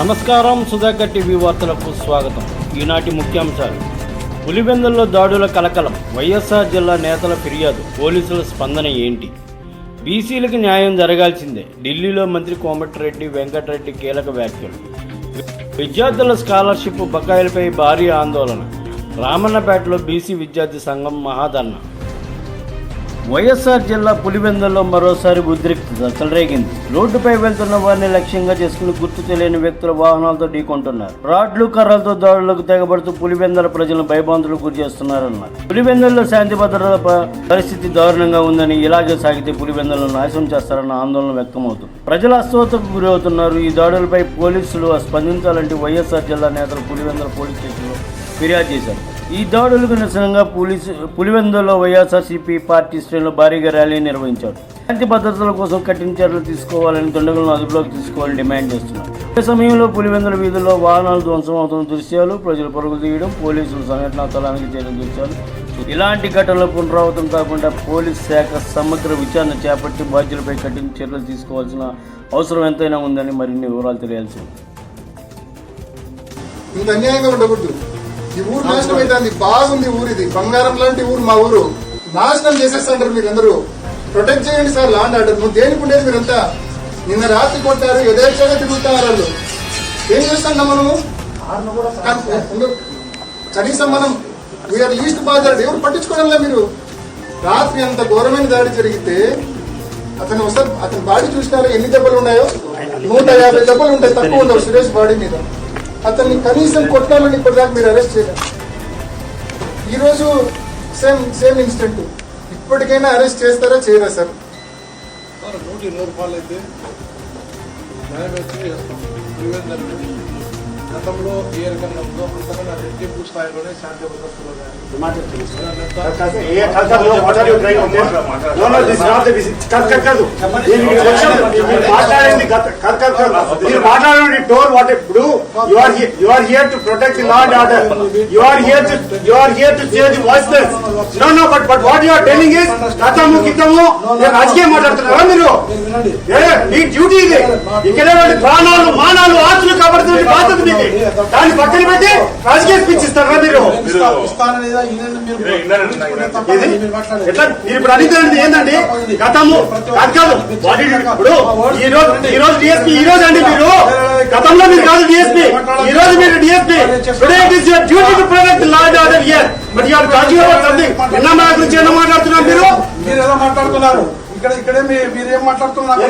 నమస్కారం సుధాకర్ టీవీ వార్తలకు స్వాగతం. ఈనాటి ముఖ్యాంశాలు. పులివెందుల్లో దాడుల కలకలం. వైఎస్ఆర్ జిల్లా నేతల ఫిర్యాదు. పోలీసుల స్పందన ఏంటి? బీసీలకు న్యాయం జరగాల్సిందే. ఢిల్లీలో మంత్రి కోమటిరెడ్డి వెంకటరెడ్డి కీలక వ్యాఖ్యలు. విద్యార్థుల స్కాలర్షిప్ బకాయిలపై భారీ ఆందోళన. రామన్నపేటలో బీసీ విద్యార్థి సంఘం మహాధర్నా. వైఎస్ఆర్ జిల్లా పులివెందుల్లో మరోసారి ఉద్రిక్తత చెలరేగింది రోడ్డుపై వెళ్తున్న వారిని లక్ష్యంగా చేసుకుని గుర్తు తెలియని వ్యక్తుల వాహనాలతో ఢీకొంటున్నారు. రాడ్లు కర్రలతో దాడులకు తెగబడుతూ పులివెందుల ప్రజలను భయభ్రాంతులకు గురి చేస్తున్నారన్నారు. పులివెందుల్లో శాంతి భద్రత పరిస్థితి దారుణంగా ఉందని ఇలాగే సాగితే పులివెందులను నాశనం చేస్తారన్న ఆందోళన వ్యక్తమవుతుంది. ప్రజల అస్వస్థకు గురవుతున్నారు. ఈ దాడులపై పోలీసులు స్పందించాలంటే వైఎస్ఆర్ జిల్లా నేతలు పులివెందుల పోలీస్ స్టేషన్లో ఫిర్యాదు చేశారు. ఈ దాడులకు నిరసనగా పోలీసు పులివెందులో వైఎస్ఆర్సీపీ పార్టీ శ్రేణులు భారీగా ర్యాలీ నిర్వహించారు. శాంతి భద్రతల కోసం కఠిన చర్యలు తీసుకోవాలని దుండగులను అదుపులోకి తీసుకోవాలని డిమాండ్ చేస్తున్నారు. ఈ సమయంలో పులివెందుల వీధుల్లో వాహనాలు ధ్వంసం అవుతున్న దృశ్యాలు ప్రజలు పరుగులు తీయడం పోలీసులు సంఘటనా స్థలానికి చేరిన దృశ్యాలు ఇలాంటి ఘటనలు పునరావృతం కాకుండా పోలీస్ శాఖ సమగ్ర విచారణ చేపట్టి బాధ్యులపై కఠిన చర్యలు తీసుకోవాల్సిన అవసరం ఎంతైనా ఉందని మరిన్ని వివరాలు తెలియాల్సి ఉంది. అన్యాయంగా ఉండకూడదు. ఈ ఊరు నాశనం అవుతుంది బాగుంది ఊరు ఇది. బంగారం లాంటి ఊరు మా ఊరు. నాశనం చేసేస్తాంటారు మీరందరూ. ప్రొటెక్ట్ చేయండి సార్ లాండ్ ఆర్డర్ నువ్వు దేనికి ఉండేది మీరంతా? నిన్న రాత్రి కొట్టారు యథేచ్ఛగా తిరుగుతున్నారు వాళ్ళు. ఏం చేస్తాం మనము కనీసం మనం వీఆర్ లీస్ట్ బాధ్యత ఎవరు పట్టించుకోవడంలే మీరు? రాత్రి అంత ఘోరమైన దాడి జరిగితే అతను ఒకసారి అతని బాడీ చూసినారు? ఎన్ని దెబ్బలు ఉన్నాయో? నూట యాభై దెబ్బలు ఉంటాయి. తక్కువ ఉండవు సురేష్ బాడీ మీద. అతన్ని కనీసం కొట్టాలని ఇప్పటిదాకా మీరు అరెస్ట్ చేయలేదు. ఈరోజు సేమ్ సేమ్ ఇన్సిడెంట్ ఇప్పటికైనా అరెస్ట్ చేస్తారా చేయరా సార్ నూట ఇరవై రూపాయలు అయితే న్యాయం అయితే గతంలో ఏ రకంగా ఉందో అంతకన్నా రెట్టింపు స్థాయిలోనే శాంతి భద్రతలో మాట్లాడండి టోర్ వాట్ ఇప్పుడు you are you are here to protect the law and order you are here to you are here to say the voiceless no no but but what you are telling is నేను రాజకీయం మాట్లాడుతున్నారా మీరు? మీ duty ఇది. ఇక్కడే వాళ్ళ ప్రాణాలు మానాలు ఆస్తులు కాపాడుతున్న బాధ్యత దాన్ని పక్కన పెట్టి రాజకీయ స్పీచ్ ఇస్తారా మీరు? ఇప్పుడు అడిగితే ఏందండి? గతము కాదు ఇప్పుడు ఈ రోజు ఈ రోజు డిఎస్పీ ఈ రోజు అండి మీరు. గతంలో మీరు కాదు డిఎస్పీ ఈ రోజు మీరు DSP today it is your duty to protect law and order here but you are talking about something నిన్న మా గురించి ఏమో మాట్లాడుతున్నారు మీరు. మీరు ఏదో మాట్లాడుతున్నారు? ఇక్కడ ఇక్కడే మీరు మాట్లాడుతున్నారు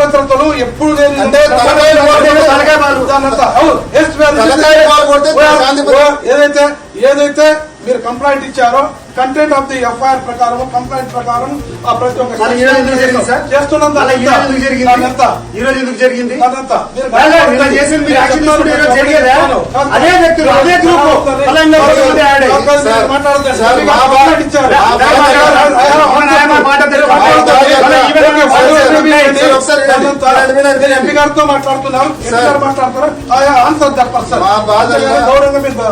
భద్రతలు ఎప్పుడు ఏదైతే ఏదైతే మీరు కంప్లైంట్ ఇచ్చారో కంటెంట్ ఆఫ్ ది ఎఫ్ఐఆర్ ప్రకారం కంప్లైంట్ ప్రకారం ఆ ప్రతి ఒక్క మరి ఈ రోజు ఎందుకు జరిగింది సార్? చేస్తున్నంత అలా ఈ రోజు ఎంపీ గారితో మాట్లాడుతున్నారు. MP sir. గారు మాట్లాడుతారు? ఆయా ఆన్సర్ చెప్పాలి సార్. గౌరవంగా మీరు మా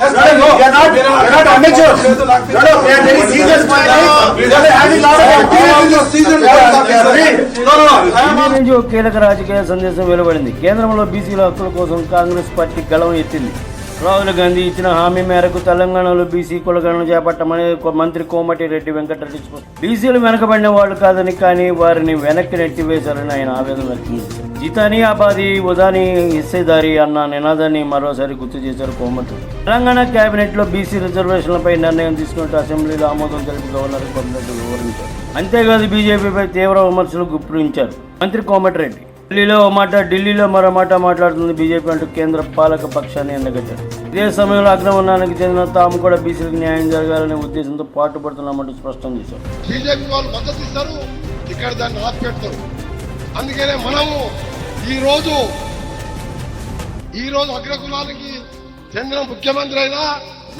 Yes, no, we are not, we are not amateurs. we are very serious నుంచి ఒక కీలక రాజకీయ సందేశం వెలువడింది. కేంద్రంలో బీసీల హక్కుల కోసం కాంగ్రెస్ పార్టీ గళం ఎత్తింది. రాహుల్ గాంధీ ఇచ్చిన హామీ మేరకు తెలంగాణలో బీసీ కులగణన చేపట్టమని మంత్రి కోమటిరెడ్డి వెంకటరెడ్డి. బీసీలు వెనకబడిన వాళ్ళు కాదని కానీ వారిని వెనక్కి నెట్టివేశారని ఆయన ఆవేదన వ్యక్తం చేశారు. జితాని ఆబాది ఉదాని హిస్సేదారి అన్న నినాదాన్ని మరోసారి గుర్తు చేశారు కోమటిరెడ్డి తెలంగాణ కేబినెట్లో బీసీ రిజర్వేషన్లపై నిర్ణయం తీసుకుంటూ అసెంబ్లీలో ఆమోదం తెలిపి గవర్నర్ కోమటిరెడ్డి వివరించారు. అంతేకాదు బీజేపీపై తీవ్ర విమర్శలు గుప్పించారు మంత్రి కోమటిరెడ్డి ఢిల్లీలో ఓ మాట ఢిల్లీలో మరో మాట మాట్లాడుతుంది బీజేపీ అంటూ కేంద్ర పాలక పక్షాన్ని ఎండగట్టారు ఇదే సమయంలో అగ్రవర్ణానికి చెందిన తాము కూడా బీసీలకు న్యాయం జరగాలనే ఉద్దేశంతో పాటుపడుతున్నామంటూ స్పష్టం చేశారు. బీజేపీ వాళ్ళు మద్దతు ఇస్తారు ఇక్కడ దాన్ని ఆపిపెడతారు అందుకనే మనము ఈ రోజు ఈ రోజు అగ్రకులాలకి కేంద్ర ముఖ్యమంత్రి అయినా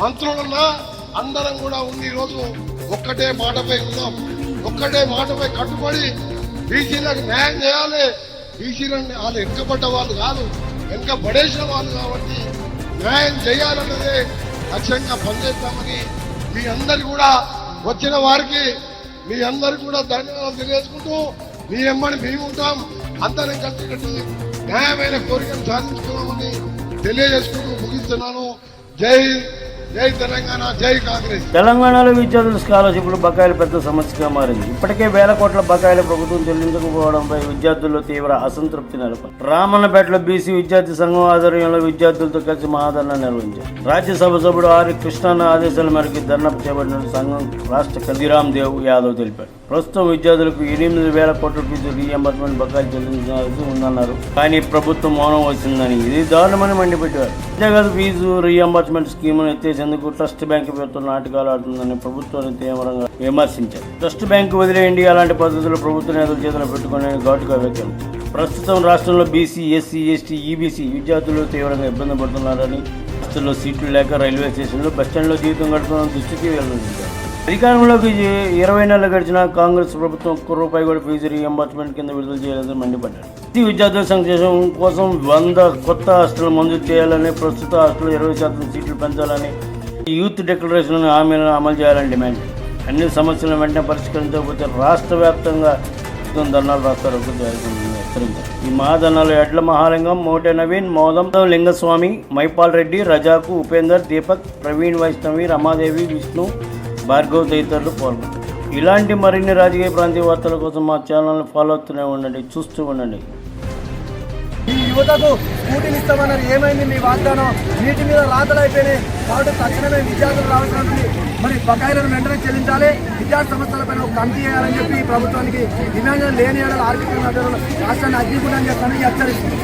మంత్రులున్నా అందరం కూడా ఉంది ఈరోజు ఒక్కటే మాటపై ఉన్నాం. ఒక్కటే మాటపై కట్టుబడి బీసీలకు న్యాయం చేయాలి. బీసీలను వాళ్ళు వెనుకబడ్డ వాళ్ళు కాదు వెనుక పడేసిన వాళ్ళు కాబట్టి న్యాయం చేయాలన్నదే లక్ష్యంగా పనిచేస్తామని మీ అందరు కూడా వచ్చిన వారికి మీ అందరు కూడా ధన్యవాదాలు తెలియజేసుకుంటూ మీ అమ్మని మేము ఉంటాం. అందరం కలిసి న్యాయమైన కోరికను సాధించుకున్నామని తెలియజేసుకుంటూ ముగిస్తున్నాను. జై జై తెలంగాణ జై కాంగ్రెస్. తెలంగాణలో విద్యార్థుల స్కాలర్షిప్లు బకాయిలు పెద్ద సమస్యగా మారింది. ఇప్పటికే వేల కోట్ల బకాయిలు ప్రభుత్వం చెల్లించకపోవడంపై విద్యార్థుల్లో తీవ్ర అసంతృప్తి నెలకొంది రామన్నపేటలో బీసీ విద్యార్థి సంఘం ఆధ్వర్యంలో విద్యార్థులతో కలిసి మహాధరణ నిర్వహించారు. రాజ్యసభ సభ్యుడు ఆర్ కృష్ణన్న ఆదేశాల మేరకు ధర్నా చేపట్టిన సంఘం రాష్ట్ర కదిరామ్ దేవ్ యాదవ్ తెలిపారు. ప్రస్తుతం విద్యార్థులకు ఎనిమిది వేల కోట్ల ఫీజు రీఎంబర్స్మెంట్ బకాయిలు చెల్లించాల్సి ఉందన్నారు. కానీ ప్రభుత్వం మౌనం వచ్చిందని ఇది దారుణమని మండిపెట్టారు. అంతేకాదు ఫీజు రీఎంబర్స్మెంట్ స్కీమ్ను ఎత్తేసేందుకు ట్రస్ట్ బ్యాంకు పేరుతో నాటకాలు ఆడుతుందని ప్రభుత్వాన్ని తీవ్రంగా విమర్శించారు. ట్రస్ట్ బ్యాంకు వదిలేయండి అలాంటి పద్ధతులు ప్రభుత్వ నేతలు చేతులు పెట్టుకునే ఘాటుగా వ్యక్తం. ప్రస్తుతం రాష్ట్రంలో బీసీ ఎస్సీ ఎస్టీ ఈబీసీ విద్యార్థులు తీవ్రంగా ఇబ్బంది పడుతున్నారని బస్సుల్లో సీట్లు లేక రైల్వే స్టేషన్లో బస్టాండ్లో జీవితం గడుపుతున్న దృష్టికి వెల్లడించారు అధికారంలోకి ఇరవై నెలలు గడిచిన కాంగ్రెస్ ప్రభుత్వం ఒక్క రూపాయి కూడా ఫీజు రీఎంబర్స్మెంట్ కింద విడుదల చేయలేదని మండిపడ్డారు. ఈ విద్యార్థుల సంక్షేమం కోసం వంద కొత్త హాస్టల్ మంజూరు చేయాలని ప్రస్తుత హాస్టల్ ఇరవై శాతం సీట్లు పెంచాలని యూత్ డిక్లరేషన్ హామీలను అమలు చేయాలని డిమాండ్ అన్ని సమస్యలను వెంటనే పరిష్కరించకపోతే రాష్ట్ర వ్యాప్తంగా ధర్నాలు రాస్తారు హెచ్చరించారు. ఈ మహాధర్నాలు ఎడ్ల మహాలింగం మోటే నవీన్ మోదం లింగస్వామి మైపాల్ రెడ్డి రజాకు ఉపేందర్ దీపక్ ప్రవీణ్ వైష్ణవి రమాదేవి విష్ణు భార్గవ్ తదితరులు పాల్గొన్నారు ఇలాంటి మరిన్ని రాజకీయ ప్రాంతీయ వార్తల కోసం మా ఛానల్ని ఫాలో అవుతూనే ఉండండి చూస్తూ ఉండండి. ఈ యువతకు స్కూటీలు ఇస్తామన్నారు ఏమైంది మీ వాగ్దానం? నీటి మీద రాతలు అయిపోయినాయి కాబట్టి తక్షణమే విద్యార్థులు రావాల్సినటువంటి మరి బకాయిలను వెంటనే చెల్లించాలి. విద్యార్థి సంస్థలపైన ఒక కమిటీ చేయాలని చెప్పి ఈ ప్రభుత్వానికి డిమాండ్ లేని ఏడాది ఆర్థిక రాష్ట్రాన్ని అగ్గికుండా చేస్తానని హెచ్చరిస్తుంది.